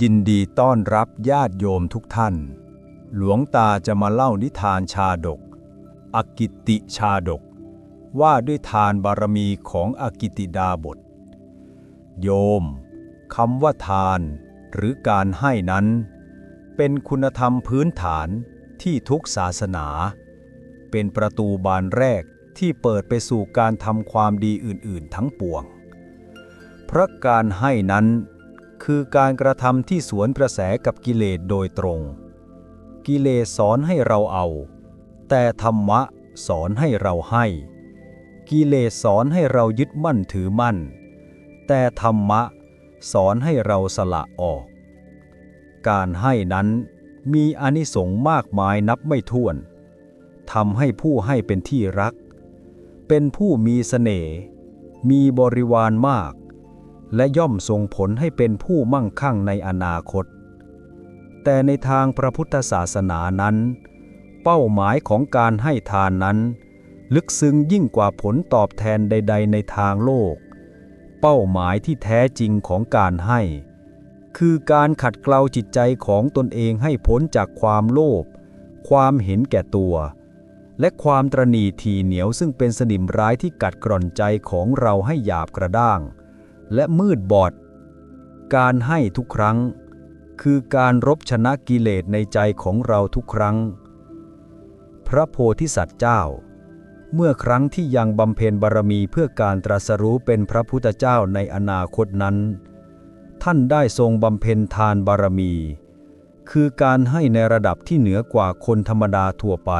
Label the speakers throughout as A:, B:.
A: ยินดีต้อนรับญาติโยมทุกท่าน หลวงตาจะมาเล่านิทานชาดก อกิติชาดก ว่าด้วยทานบารมีของอกิติดาบท โยมคำว่าทานหรือการให้นั้น เป็นคุณธรรมพื้นฐานที่ทุกศาสนา เป็นประตูบานแรกที่เปิดไปสู่การทำความดีอื่น ๆ ทั้งปวง เพราะการให้นั้น คือการกระทำที่สวนกระแสกับกิเลสโดยตรง กิเลสสอนให้เราเอา แต่ธรรมะสอนให้เราให้ กิเลสสอนให้เรายึดมั่นถือมั่น แต่ธรรมะสอนให้เราสละออก การให้นั้นมีอานิสงส์มากมายนับไม่ถ้วนทำให้ผู้ให้เป็นที่รัก เป็นผู้มีเสน่ห์มีบริวารมาก และย่อมส่งผลให้เป็นผู้มั่งคั่งในอนาคต แต่ในทางพระพุทธศาสนานั้น เป้าหมายของการให้ทานนั้น ลึกซึ้งยิ่งกว่าผลตอบแทนใด ๆ ในทางโลก เป้าหมายที่แท้จริงของการให้ คือการขัดเกลาจิตใจของตนเองให้พ้นจากความโลภความเห็นแก่ตัว และความตรณีทีเหนียวซึ่งเป็นสนิมร้ายที่กัดกร่อนใจของเราให้หยาบกระด้าง และมืดบอด การให้ทุกครั้ง คือการรบชนะกิเลสในใจของเราทุกครั้ง พระโพธิสัตว์เจ้า เมื่อครั้งที่ยังบำเพ็ญบารมีเพื่อการตรัสรู้เป็นพระพุทธเจ้าในอนาคตนั้น ท่านได้ทรงบำเพ็ญทานบารมี คือการให้ในระดับที่เหนือกว่าคนธรรมดาทั่วไป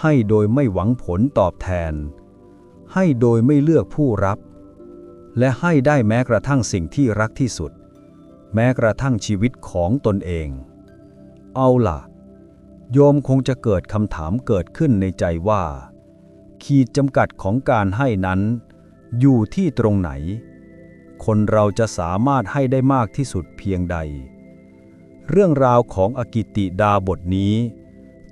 A: ให้โดยไม่หวังผลตอบแทน ให้โดยไม่เลือกผู้รับ และให้ได้แม้กระทั่งสิ่งที่รักที่สุด แม้กระทั่งชีวิตของตนเอง เอาล่ะ โยมคงจะเกิดคำถามเกิดขึ้นในใจว่า ขีดจำกัดของการให้นั้น อยู่ที่ตรงไหน คนเราจะสามารถให้ได้มากที่สุดเพียงใด เรื่องราวของอกิติดาบทนี้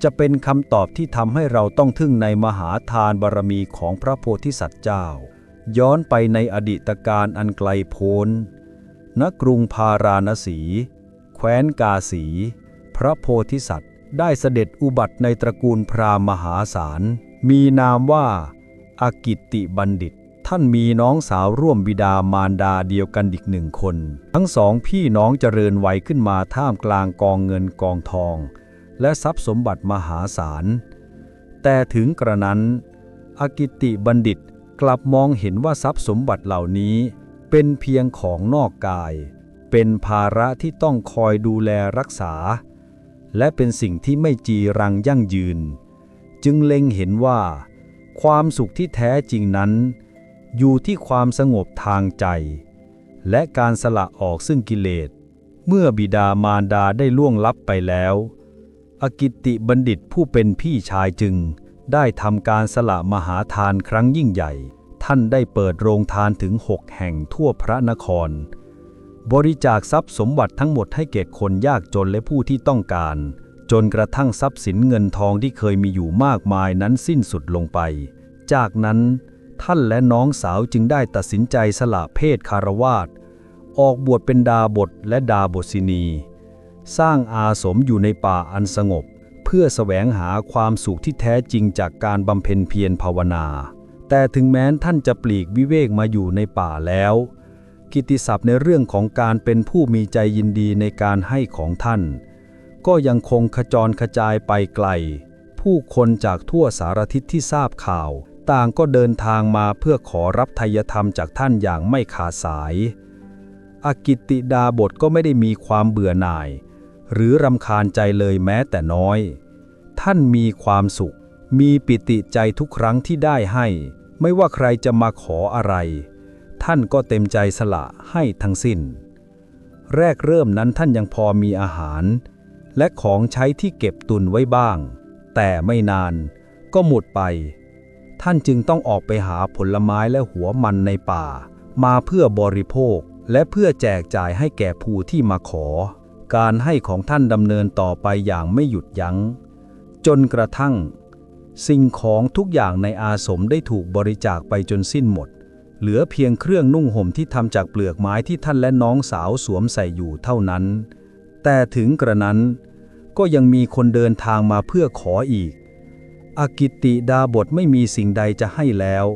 A: จะเป็นคำตอบที่ทำให้เราต้องทึ่งในมหาทานบารมีของพระโพธิสัตว์เจ้า ย้อนไปในอดีตการอันไกลโพ้น ณ กรุงพาราณสี แคว้นกาสี พระโพธิสัตว์ได้เสด็จอุบัติในตระกูลพราหมหาศาล มีนามว่าอากิติบัณฑิต ท่านมีน้องสาวร่วมบิดามารดาเดียวกันอีกหนึ่งคน ทั้งสองพี่น้องเจริญวัยขึ้นมาท่ามกลางกองเงินกองทอง และทรัพย์สมบัติมหาศาล แต่ถึงกระนั้นอากิติบัณฑิต กลับมองเห็นว่าทรัพย์สมบัติเหล่านี้เป็นเพียงของนอกกาย เป็นภาระที่ต้องคอยดูแลรักษา และเป็นสิ่งที่ไม่จีรังยั่งยืน จึงเล็งเห็นว่า ความสุขที่แท้จริงนั้น อยู่ที่ความสงบทางใจ และการสละออกซึ่งกิเลส เมื่อบิดามารดาได้ล่วงลับไปแล้ว อกิตติบัณฑิตผู้เป็นพี่ชายจึง ได้ทำการสละมหาทานครั้งยิ่งใหญ่ ท่านได้เปิดโรงทานถึงหกแห่งทั่วพระนคร บริจาคทรัพย์สมบัติทั้งหมดให้แก่คนยากจนและผู้ที่ต้องการ จนกระทั่งทรัพย์สินเงินทองที่เคยมีอยู่มากมายนั้นสิ้นสุดลงไป จากนั้นท่านและน้องสาวจึงได้ตัดสินใจสละเพศคารวาสออกบวชเป็นดาบทและดาบทศินี สร้างอาสมอยู่ในป่าอันสงบ เพื่อแสวงหาความสุขที่แท้จริงจากการบำเพ็ญเพียรภาวนา แต่ถึงแม้ท่านจะปลีกวิเวกมาอยู่ในป่าแล้ว กิตติศัพท์ในเรื่องของการเป็นผู้มีใจยินดีในการให้ของท่าน ก็ยังคงขจรขจายไปไกล ผู้คนจากทั่วสารทิศที่ทราบข่าว ต่างก็เดินทางมาเพื่อขอรับทายธรรมจากท่านอย่างไม่ขาดสายอากิตติดาบทก็ไม่ได้มีความเบื่อหน่ายหรือรำคาญใจเลยแม้แต่น้อย ท่านมีความสุข มีปิติใจทุกครั้งที่ได้ให้ ไม่ว่าใครจะมาขออะไร ท่านก็เต็มใจสละให้ทั้งสิ้น แรกเริ่มนั้นท่านยังพอมีอาหาร และของใช้ที่เก็บตุนไว้บ้าง แต่ไม่นานก็หมดไป ท่านจึงต้องออกไปหาผลไม้และหัวมันในป่า มาเพื่อบริโภคและเพื่อแจกจ่ายให้แก่ผู้ที่มาขอ การให้ของท่านดำเนินต่อไปอย่างไม่หยุดยัง้ง จนกระทั่ง สิ่งของทุกอย่างในอาสมได้ถูกบริจาคไปจนสิ้นหมด
B: เหลือเพียงเครื่องนุ่งห่มที่ทำจากเปลือกไม้ที่ท่านและน้องสาวสวมใส่อยู่เท่านั้น แต่ถึงกระนั้น ก็ยังมีคนเดินทางมาเพื่อขออีกอากิติดาบทไม่มีสิ่งใดจะให้แล้ว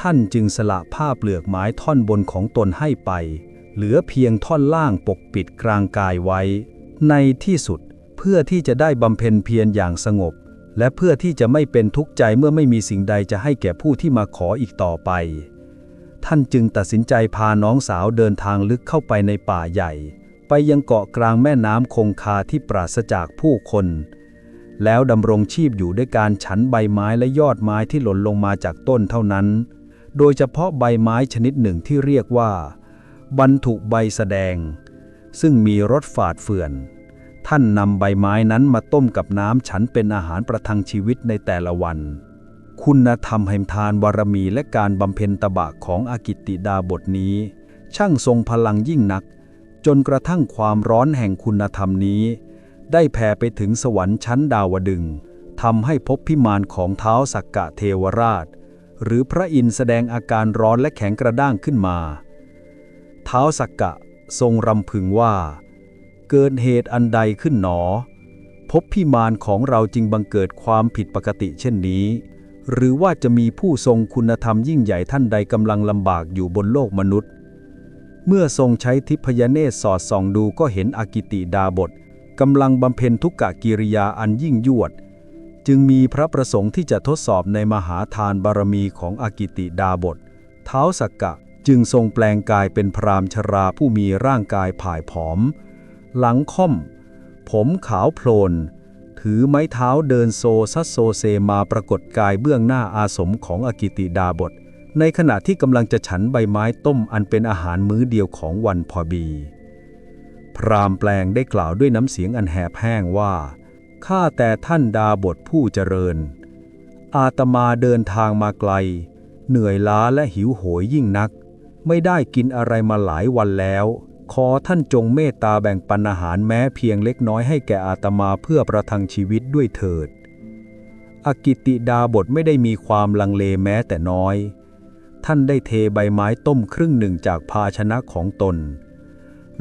B: ท่านจึงสละผ้าเปลือกไม้ท่อนบนของตนให้ไป เหลือเพียงท่อนล่างปกปิดกลางกายไว้ ในที่สุด พื่อที่จะได้บำเพ็ญเพียรอย่างสงบ และเพื่อที่จะไม่เป็นทุกข์ใจเมื่อไม่มีสิ่งใดจะให้แก่ผู้ที่มาขออีกต่อไป ท่านจึงตัดสินใจพาน้องสาวเดินทางลึกเข้าไปในป่าใหญ่ ไปยังเกาะกลางแม่น้ำคงคาที่ปราศจากผู้คน แล้วดำรงชีพอยู่ด้วยการฉันใบไม้และยอดไม้ที่หล่นลงมาจากต้นเท่านั้น โดยเฉพาะใบไม้ชนิดหนึ่งที่เรียกว่า บรรทุกใบแสดง ซึ่งมีรสฝาดเฟื่อน ท่านนำใบไม้นั้นมาต้มกับน้ำฉันเป็นอาหารประทังชีวิตในแต่ละวัน คุณธรรมแห่งทานบารมีและการบำเพ็ญตบะของอากิตติดาบทนี้ ช่างทรงพลังยิ่งนัก จนกระทั่งความร้อนแห่งคุณธรรมนี้ ได้แผ่ไปถึงสวรรค์ชั้นดาวดึงทำให้พบพิมานของเท้าสักกะเทวราช หรือพระอินทร์แสดงอาการร้อนและแข็งกระด้างขึ้นมา เท้าสักกะทรงรำพึงว่า เกิดเหตุอันใดขึ้นหนอ พบพิมานของเราจึงบังเกิดความผิดปกติเช่นนี้ หรือว่าจะมีผู้ทรงคุณธรรมยิ่งใหญ่ท่านใดกำลังลำบากอยู่บนโลกมนุษย์ เมื่อทรงใช้ทิพยเนตรสอดส่องดูก็เห็นอากิติดาบทกำลังบำเพ็ญทุกกะกิริยาอันยิ่งยวด จึงมีพระประสงค์ที่จะทดสอบในมหาทานบารมีของอากิติดาบทเท้าสักกะจึงทรงแปลงกายเป็นพรามชราผู้มีร่างกายผายผอม หลังค่อม ผมขาวโพลน ถือไม้เท้าเดินโซซัสโซเซมาปรากฏกายเบื้องหน้าอาสมของอากิติดาบท ในขณะที่กำลังจะฉันใบไม้ต้มอันเป็นอาหารมื้อเดียวของวันพอบี พรามแปลงได้กล่าวด้วยน้ำเสียงอันแหบแห้งว่า ข้าแต่ท่านดาบทผู้เจริญ อาตมาเดินทางมาไกล เหนื่อยล้าและหิวโหยยิ่งนัก ไม่ได้กินอะไรมาหลายวันแล้ว ขอท่านจงเมตตาแบ่งปันอาหารแม้เพียงเล็กน้อยให้แก่อาตมาเพื่อประทังชีวิตด้วยเถิดอากิติดาบทไม่ได้มีความลังเลแม้แต่น้อย ท่านได้เทใบไม้ต้มครึ่งหนึ่งจากภาชนะของตน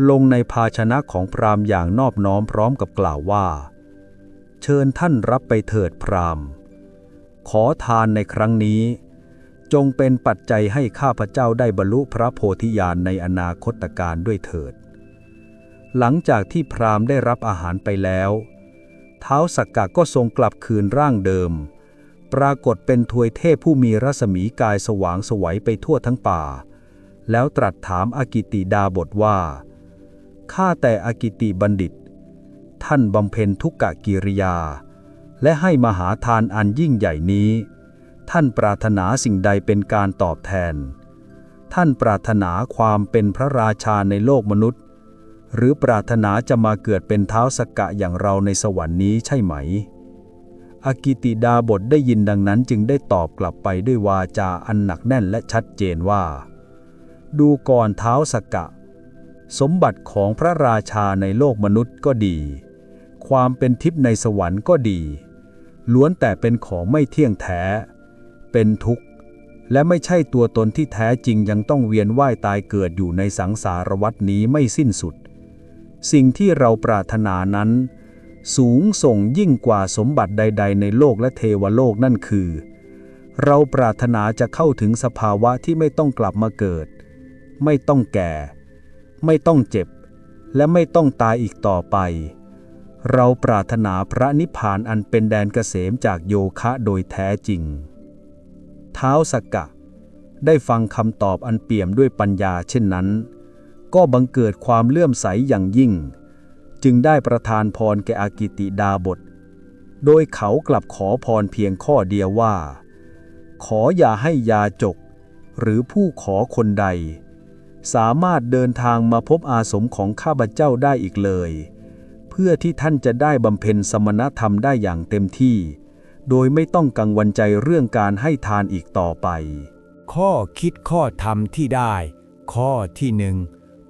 B: ลงในภาชนะของพรามอย่างนอบน้อมพร้อมกับกล่าวว่า เชิญท่านรับไปเถิดพรามขอทานในครั้งนี้ จงเป็นปัจจัยให้ข้าพเจ้าได้บรรลุพระโพธิญาณในอนาคตการด้วยเถิด หลังจากที่พราหมณ์ได้รับอาหารไปแล้วเท้าสักกะก็ทรงกลับคืนร่างเดิม ปรากฏเป็นทวยเทพผู้มีรัศมีกายสว่างสวัยไปทั่วทั้งป่า แล้วตรัสถามอากิติดาบทว่า ข้าแต่อากิติบัณฑิต ท่านบำเพ็ญทุกกะกิริยา และให้มหาทานอันยิ่งใหญ่นี้ ท่านปรารถนาสิ่งใดเป็นการตอบแทน ท่านปรารถนาความเป็นพระราชาในโลกมนุษย์ หรือปรารถนาจะมาเกิดเป็นเท้าสกกะอย่างเราในสวรรค์นี้ใช่ไหม อากิติดาบทได้ยินดังนั้นจึงได้ตอบกลับไปด้วยวาจาอันหนักแน่นและชัดเจนว่า ดูก่อนเท้าสกกะ สมบัติของพระราชาในโลกมนุษย์ก็ดี ความเป็นทิพย์ในสวรรค์ก็ดีล้วนแต่เป็นของไม่เที่ยงแท้ เป็นทุกข์ และไม่ใช่ตัวตนที่แท้จริงยังต้องเวียนว่ายตายเกิดอยู่ในสังสารวัฏนี้ไม่สิ้นสุด สิ่งที่เราปรารถนานั้น สูงส่งยิ่งกว่าสมบัติใด ๆ ในโลกและเทวโลกนั่นคือ เราปรารถนาจะเข้าถึงสภาวะที่ไม่ต้องกลับมาเกิด ไม่ต้องแก่ ไม่ต้องเจ็บ และไม่ต้องตายอีกต่อไปเราปรารถนาพระนิพพานอันเป็นแดนเกษมจากโยคะโดยแท้จริง ท้าวสกกะ ได้ฟังคำตอบอันเปี่ยมด้วยปัญญาเช่นนั้น ก็บังเกิดความเลื่อมใสอย่างยิ่ง จึงได้ประทานพรแก่อากิติดาบท โดยเขากลับขอพรเพียงข้อเดียวว่า ขออย่าให้ยาจก หรือผู้ขอคนใด สามารถเดินทางมาพบอาสมของข้าพเจ้าได้อีกเลย เพื่อที่ท่านจะได้บำเพ็ญสมณธรรมได้อย่างเต็มที่ โดยไม่ต้องกังวลใจเรื่องการให้ทานอีกต่อไป
C: ข้อคิดข้อธรรมที่ได้ ข้อที่หนึ่ง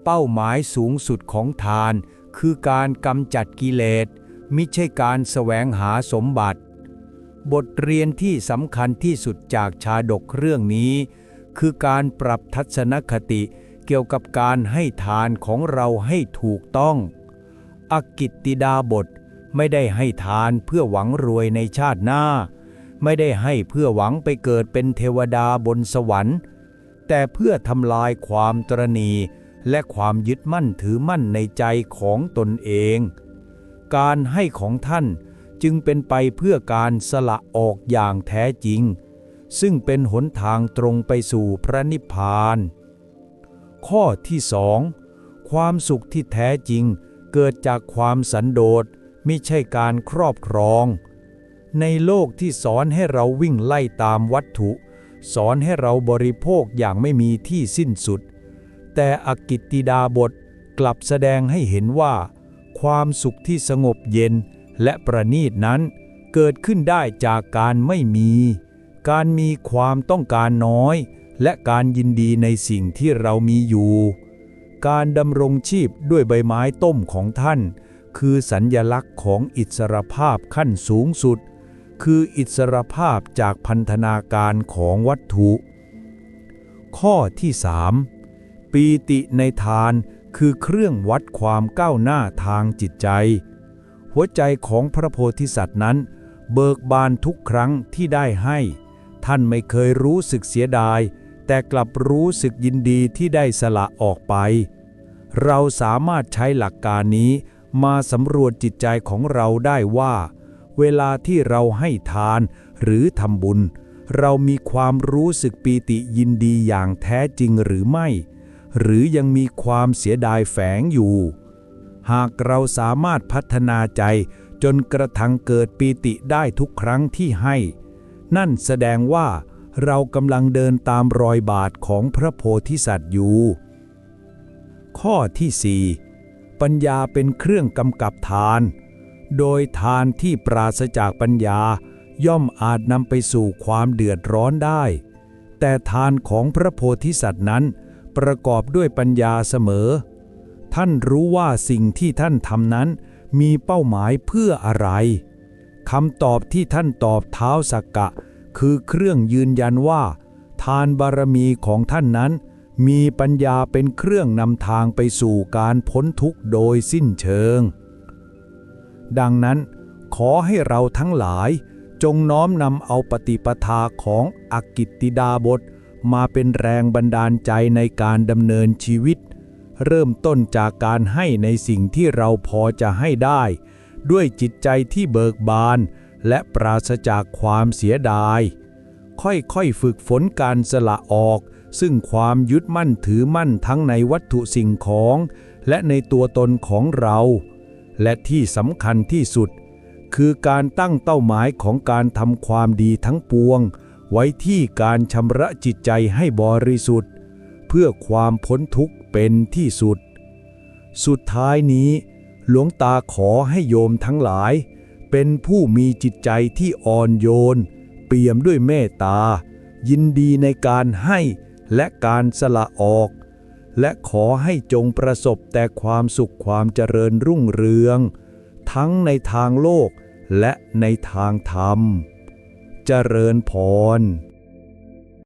C: เป้าหมายสูงสุดของทาน คือการกำจัดกิเลสมิใช่การแสวงหาสมบัติ บทเรียนที่สำคัญที่สุดจากชาดกเรื่องนี้ คือการปรับทัศนคติเกี่ยวกับการให้ทานของเราให้ถูกต้อง อกิตติดาบท ไม่ได้ให้ทานเพื่อหวังรวยในชาติหน้า ไม่ได้ให้เพื่อหวังไปเกิดเป็นเทวดาบนสวรรค์ แต่เพื่อทำลายความตรณีและความยึดมั่นถือมั่นในใจของตนเอง การให้ของท่านจึงเป็นไปเพื่อการสละออกอย่างแท้จริง ซึ่งเป็นหนทางตรงไปสู่พระนิพพาน ข้อที่สองความสุขที่แท้จริงเกิดจากความสันโดษ ม่ใช่การครอบครอง ในโลกที่สอนให้เราวิ่งไล่ตามวัตถุ สอนให้เราบริโภคอย่างไม่มีที่สิ้นสุด แต่อกิตติดาบทกลับแสดงให้เห็นว่า ความสุขที่สงบเย็นและประณีตนั้นเกิดขึ้นได้จากการไม่มี การมีความต้องการน้อย และการยินดีในสิ่งที่เรามีอยู่ การดำรงชีพด้วยใบไม้ต้มของท่าน คือสัญญลักษณ์ของอิสรภาพขั้นสูงสุด คืออิสรภาพจากพันธนาการของวัตถุ ข้อที่สามปีติในทานคือเครื่องวัดความก้าวหน้าทางจิตใจ หัวใจของพระโพธิสัตว์นั้น เบิกบานทุกครั้งที่ได้ให้ ท่านไม่เคยรู้สึกเสียดาย แต่กลับรู้สึกยินดีที่ได้สละออกไป เราสามารถใช้หลักการนี้ มาสำรวจจิตใจของเราได้ว่า เวลาที่เราให้ทานหรือทำบุญ เรามีความรู้สึกปีติยินดีอย่างแท้จริงหรือไม่ หรือยังมีความเสียดายแฝงอยู่ หากเราสามารถพัฒนาใจจนกระทั่งเกิดปีติได้ทุกครั้งที่ให้ นั่นแสดงว่าเรากำลังเดินตามรอยบาทของพระโพธิสัตว์อยู่ ข้อที่4 ปัญญาเป็นเครื่องกำกับทาน โดยทานที่ปราศจากปัญญาย่อมอาจนำไปสู่ความเดือดร้อนได้ แต่ทานของพระโพธิสัตว์นั้น ประกอบด้วยปัญญาเสมอ ท่านรู้ว่าสิ่งที่ท่านทำนั้น มีเป้าหมายเพื่ออะไรคำตอบที่ท่านตอบเท้าสักกะ คือเครื่องยืนยันว่า ทานบารมีของท่านนั้น มีปัญญาเป็นเครื่องนำทางไปสู่การพ้นทุกข์โดยสิ้นเชิง ดังนั้น ขอให้เราทั้งหลาย จงน้อมนำเอาปฏิปทาของอกิตติดาบท มาเป็นแรงบันดาลใจในการดำเนินชีวิต เริ่มต้นจากการให้ในสิ่งที่เราพอจะให้ได้ ด้วยจิตใจที่เบิกบาน และปราศจากความเสียดาย ค่อยๆฝึกฝนการสละออก ซึ่งความยึดมั่นถือมั่นทั้งในวัตถุสิ่งของ และในตัวตนของเรา และที่สำคัญที่สุด คือการตั้งเป้าหมายของการทำความดีทั้งปวง ไว้ที่การชำระจิตใจให้บริสุทธิ์ เพื่อความพ้นทุกข์เป็นที่สุด สุดท้ายนี้ หลวงตาขอให้โยมทั้งหลาย เป็นผู้มีจิตใจที่อ่อนโยน เปี่ยมด้วยเมตตายินดีในการให้ และการสละออก และขอให้จงประสบแต่ความสุขความเจริญรุ่งเรือง ทั้งในทางโลกและในทางธรรม เจริญพร